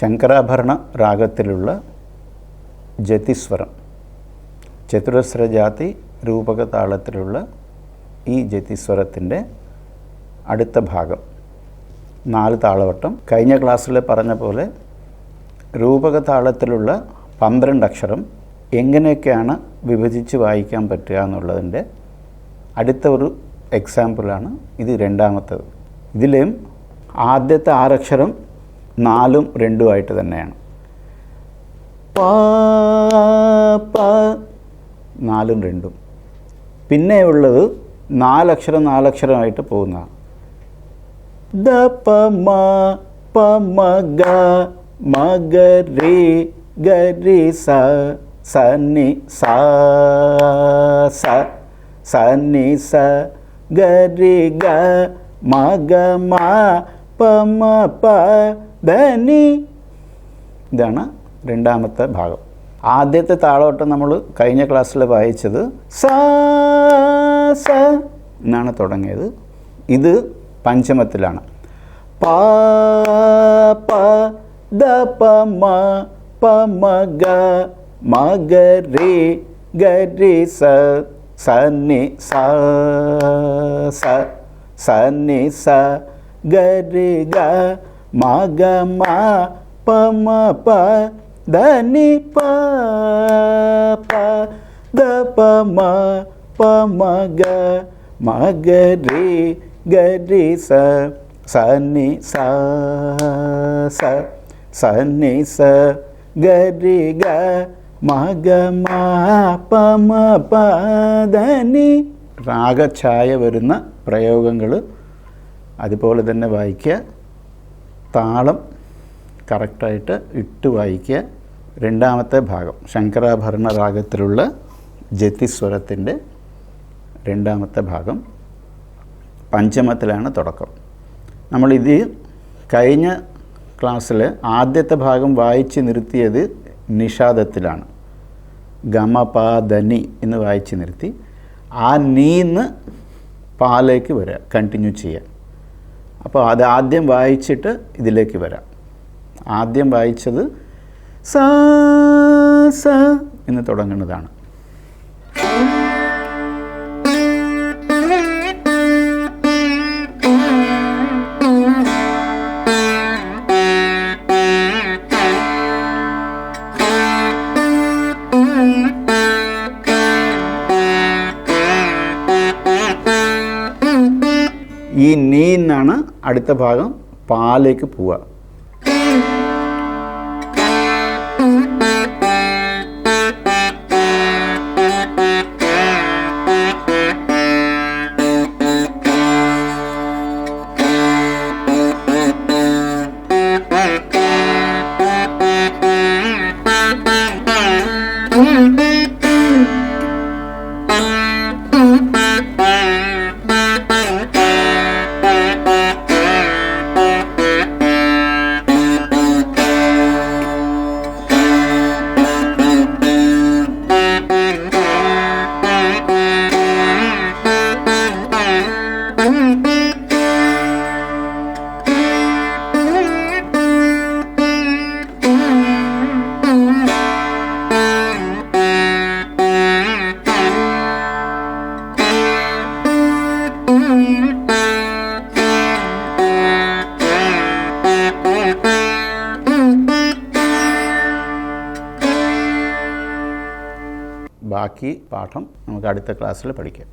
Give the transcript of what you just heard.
ശങ്കരാഭരണ രാഗത്തിലുള്ള ജതിസ്വരം. ചതുരസ്രജാതി രൂപക താളത്തിലുള്ള ഈ ജതിസ്വരത്തിന്റെ അടുത്ത ഭാഗം. നാല് താളവട്ടം. കഴിഞ്ഞ ക്ലാസ്സിൽ പറഞ്ഞ പോലെ രൂപക താളത്തിലുള്ള പന്ത്രണ്ട് അക്ഷരം എങ്ങനെയൊക്കെയാണ് വിഭജിച്ച് വായിക്കാൻ പറ്റുക എന്നുള്ളതിന്റെ അടുത്ത ഒരു എക്സാമ്പിളാണ് ഇത് രണ്ടാമത്തത്. ഇതിലും ആദ്യത്തെ ആറക്ഷരം നാലും രണ്ടും ആയിട്ട് തന്നെയാണ് നാലും രണ്ടും. പിന്നെ ഉള്ളത് നാലക്ഷരം നാലക്ഷരമായിട്ട് പോകുന്നതാണ് ദ പ മ പ മ ഗ മ ഗ രി ഗ രി സ സ നി സ സ സ നി സ ഗ രി ഗ മ ഗ മ പ മ പ ധ നി ഇതാണ് രണ്ടാമത്തെ ഭാഗം. ആദ്യത്തെ താളോട്ട് നമ്മൾ കഴിഞ്ഞ ക്ലാസ്സിൽ വായിച്ചത് സ സ എന്നാണ് തുടങ്ങിയത്. ഇത് പഞ്ചമത്തിലാണ്. പ പ ദ പ മ പ മ ഗ മ ഗ രി ഗ രി സ സ നി സ സ സ നി സ ഗ രി ഗ മ പമ പ മ പ പ ദ പമ പമ ഗ മ ഗ രി ഗ രി സ സനി സ സ സ സ ഗ രി ഗ മ ഗ മ പ പ ധ രാഗഛായ വരുന്ന പ്രയോഗങ്ങൾ അതുപോലെ തന്നെ വായിക്കുക. താളം കറക്റ്റായിട്ട് ഇട്ട് വായിക്കുക. രണ്ടാമത്തെ ഭാഗം ശങ്കരാഭരണ രാഗത്തിലുള്ള ജതിസ്വരത്തിന്റെ രണ്ടാമത്തെ ഭാഗം പഞ്ചമത്തിലാണ് തുടക്കം. നമ്മളിത് കഴിഞ്ഞ ക്ലാസ്സിൽ ആദ്യത്തെ ഭാഗം വായിച്ച് നിർത്തിയത് നിഷാദത്തിലാണ്. ഗമപാദനി എന്ന് വായിച്ച് നിർത്തി. ആ നീന്ന് പാലേക്ക് വരിക കണ്ടിന്യൂ ചെയ്യാം അപ്പോൾ അത് ആദ്യം വായിച്ചിട്ട് ഇതിലേക്ക് വരാം. ആദ്യം വായിച്ചത് സ എന്ന് തുടങ്ങുന്നതാണ്. ഈ നീ എന്നാണ് അടുത്ത ഭാഗം പാലേക്ക് പോവുക. ബാക്കി പാഠം നമുക്ക് അടുത്ത ക്ലാസ്സിൽ പഠിക്കാം.